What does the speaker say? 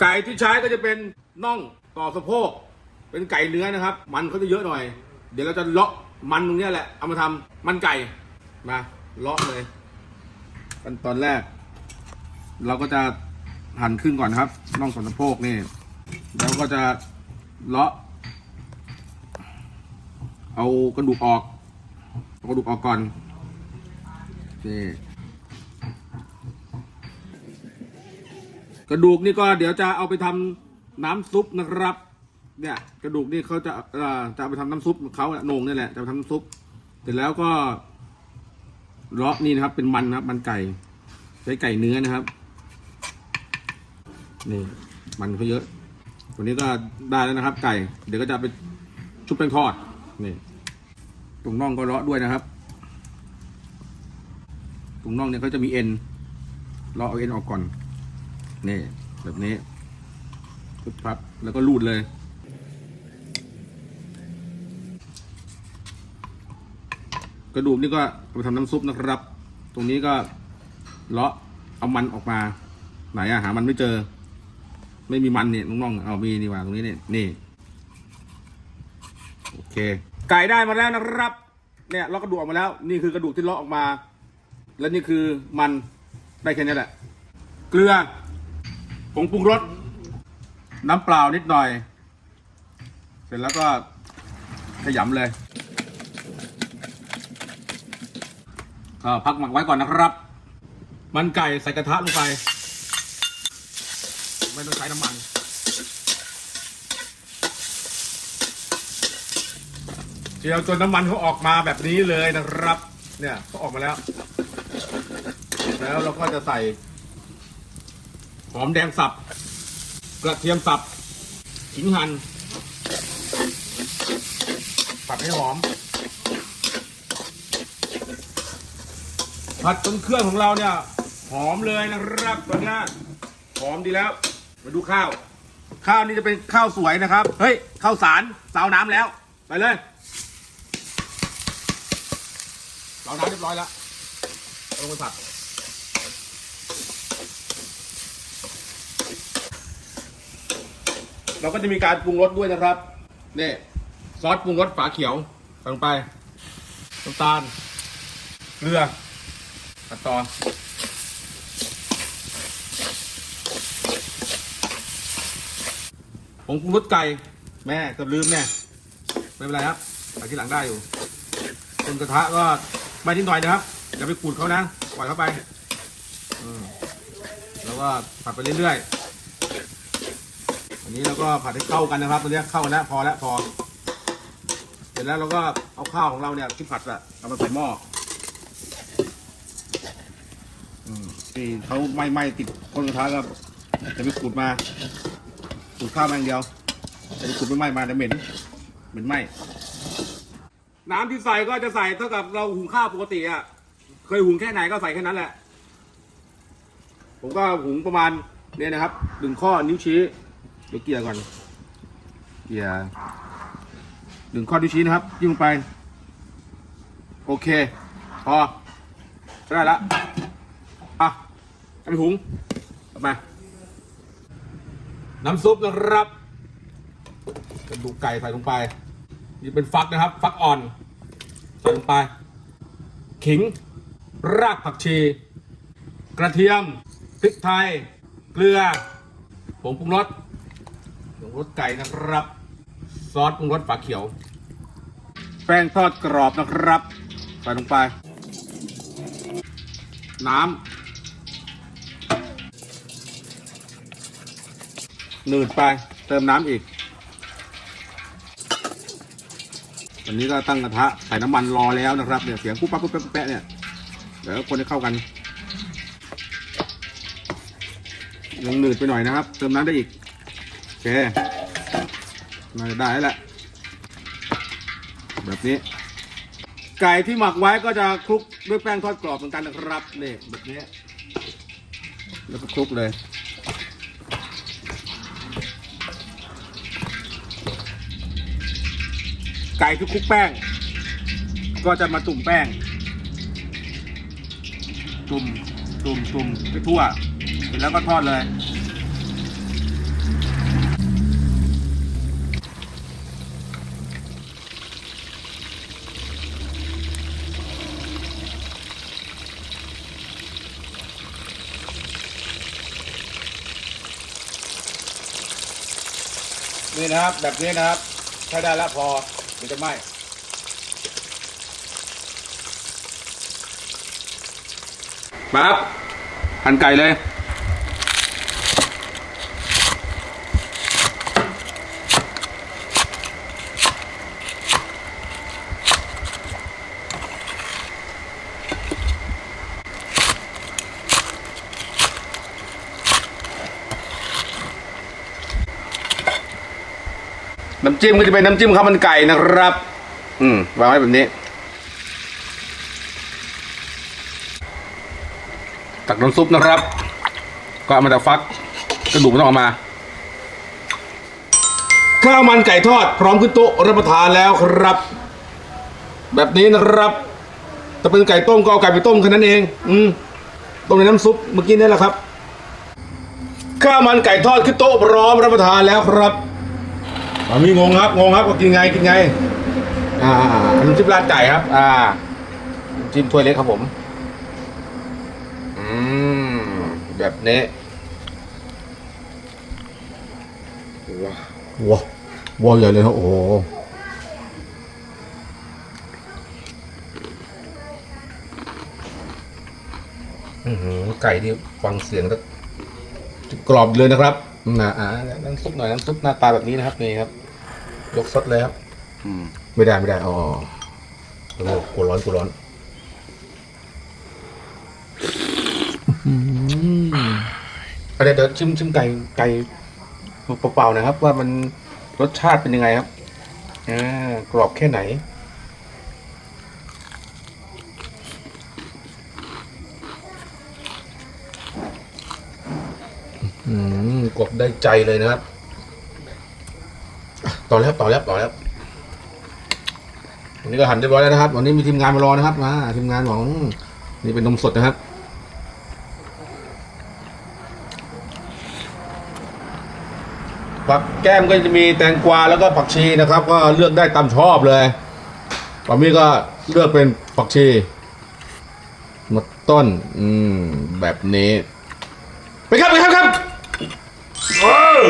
ไก่ที่ใช้ก็จะเป็นน่องต่อสะโพก เป็นไก่เนื้อนะครับ มันเขาจะเยอะหน่อย เดี๋ยวเราจะเลาะมันตรงนี้แหละ เอามาทำมันไก่มาเลาะเลยขั้นตอนแรก เราก็จะหั่นครึ่งก่อนครับน่องส่วนสะโพกนี่แล้วก็จะเลาะ เอากระดูกออกเอากระดูกออกก่อนนี่ กระดูกนี่ก็เดี๋ยวจะเอาไปทำน้ำซุปนะครับ เนี่ยกระดูกนี่เขาจะจะเอาไปทำน้ำซุปเขาโหนงนี่แหละจะไปทำน้ำซุปเสร็จแล้วก็เลาะนี่นะครับ เป็นมันนะครับ มันไก่ใช้ไก่เนื้อนะครับ นี่มันเขาเยอะวันนี้ก็ได้แล้วนะครับ ไก่ เดี๋ยวก็จะไปชุบแป้งทอดนี่ตรงน่องก็เลาะด้วยนะครับตรงน่องเนี่ยเขาจะมีเอ็นเลาะเอาเอ็นออกก่อน นี่ แบบนี้ปึ๊บพับแล้วก็รูดเลย กระดูกนี่ก็ไปทำน้ำซุปนะครับ ตรงนี้ก็เลาะเอามันออกมา ไหนอะหามันไม่เจอ ไม่มีมันเนี่ยน้องๆเอามีนี่ว่าตรงนี้เนี่ยนี่โอเค ไก่ได้มาแล้วนะครับ เนี่ยเลาะกระดูกออกมาแล้ว นี่คือกระดูกที่เลาะออกมา และนี่คือมันได้แค่นี้แหละ เกลือ ผงปรุงรส น้ำเปล่านิดหน่อย เสร็จแล้วก็ขยำเลยก็พักหมักไว้ก่อนนะครับ มันไก่ใส่กระทะลงไป ไม่ต้องใช้น้ำมัน เจียวจนน้ำมันเขาออกมาแบบนี้เลยนะครับ เนี่ยเขาออกมาแล้ว แล้วเราก็จะใส่ หอมแดงสับ กระเทียมสับขิงหั่นผัดให้หอม ผัดจนเครื่องของเราเนี่ย หอมเลยนะครับตอนนี้หอมดีแล้ว มาดูข้าว ข้าวนี่จะเป็นข้าวสวยนะครับ เฮ้ย ข้าวสารสาวน้ำแล้ว ไปเลยสาวน้ำเรียบร้อยแล้วลงไปผัด เราก็จะมีการปรุงรสด้วยนะครับนี่ซอสปรุงรสฝาเขียวลงไปน้ำตาลเกลือตัดต่อผงปรุงรสไก่แม่เกือบลืมเนี่ยไม่เป็นไรครับใส่ที่หลังได้อยู่บนกระทะก็ไม่นิดหน่อยนะครับอย่าไปขูดเขานะปล่อยเข้าไปแล้วก็ผัดไปเรื่อยๆ อันนี้เราก็ผัดให้เข้ากันนะครับตัวนี้เข้ากันแล้วพอแล้วพอ เสร็จแล้วเราก็เอาข้าวของเราเนี่ยที่ผัดอะเอามาใส่หม้ออืมที่เขาไหม้ไหม้ติดก้นกระทะก็จะไปขูดมาขูดข้าวมาอย่างเดียวจะไปขูดไม่ไหม้มาจะเหม็นเหม็นไหม้น้ำที่ใส่ก็จะใส่เท่ากับเราหุงข้าวปกติอะเคยหุงแค่ไหนก็ใส่แค่นั้นแหละ ผมก็หุงประมาณเนี่ยนะครับหนึ่งข้อนิ้วชี้ เดี๋ยวเกลี่ยก่อนเกลี่ยหนึ่งข้อนิ้วชี้นะครับยิ่งไป โอเค พอ ได้ละอะเอาไปหุงเอามา น้ำซุปนะครับกระดูกไก่ใส่ลงไป นี่เป็นฟักนะครับ ฟักอ่อนใส่ลงไป ขิง รากผักชี กระเทียม พริกไทย เกลือผงปรุงรส รสไก่นะครับ ซอสปรุงรสฝาเขียว แป้งทอดกรอบนะครับ ใส่ลงไป น้ำหนืดไป เติมน้ำอีก วันนี้ก็ตั้งกระทะใส่น้ำมันรอแล้วนะครับเนี่ยเสียงปุ๊บปั๊บปุ๊บปั๊บปุ๊บแปะเนี่ยเดี๋ยวคนให้เข้ากันยังหนืดไปหน่อยนะครับ เติมน้ำได้อีก โอเค น่าจะได้แล้วแหละ แบบนี้ ไก่ที่หมักไว้ก็จะคลุกด้วยแป้งทอดกรอบเหมือนกันนะครับนี่แบบนี้ แล้วก็คลุกเลยไก่ที่คลุกแป้ง ก็จะมาจุ่มแป้ง จุ่มจุ่มจุ่มไปทั่วเสร็จแล้วก็ทอดเลย นี้นะครับ แบบนี้นะครับใช้ได้แล้วพอมันจะไหม้มาครับหั่นไก่เลย น้ำจิ้มก็จะเป็นน้ำจิ้มข้าวมันไก่นะครับ อืมวางไว้แบบนี้ ตักน้ำซุปนะครับ ก็เอามาจากฟักกระดูกม่ต้องเอามา ข้าวมันไก่ทอด พร้อมขึ้นโต๊ะรับประทานแล้วครับ แบบนี้นะครับถ้าเป็นไก่ต้มก็เอาไก่ไปต้มแค่นั้นเอง อืมต้มในน้ำซุปเมื่อกี้นี่แหละครับ ข้าวมันไก่ทอดขึ้นโต๊ะพร้อมรับประทานแล้วครับ อามีงงครับงงครับว่ากินไงกินไง อ่าอันนี้จิ้มราดไก่ครับ อ่า จิ้มถ้วยเล็กครับผม อืมแบบนี้ว้าวว้าวว้าวใหญ่เลยครับโอ้โหอื้อหือไก่ที่ฟังเสียงแล้วกรอบเลยนะครับ นะอ่าน้ำซุปหน่อยน้ำซุปหน้าตาแบบนี้นะครับนี่ครับ ยกสดเลยครับไม่ได้ไม่ได้อ๋อโอ้โหกูร้อนกูร้อนเอาเดี๋ยวเดี๋ยวชิมชิมไก่ไก่เปล่าๆนะครับ ว่ามันรสชาติเป็นยังไงครับอ่ากรอบแค่ไหนอืม กบได้ใจเลยนะครับ ต่อแล้วต่อแล้วต่อแล้ววันนี้ก็หั่นเรียบร้อยแล้วนะครับ วันนี้มีทีมงานมารอนะครับมาทีมงานของนี่เป็นนมสดนะครับผักแก้มก็จะมีแตงกวาแล้วก็ผักชีนะครับ ก็เลือกได้ตามชอบเลยปามี่ก็เลือกเป็นผักชีหมดต้น อืม แบบนี้ ไปครับ ไปครับครับ เออ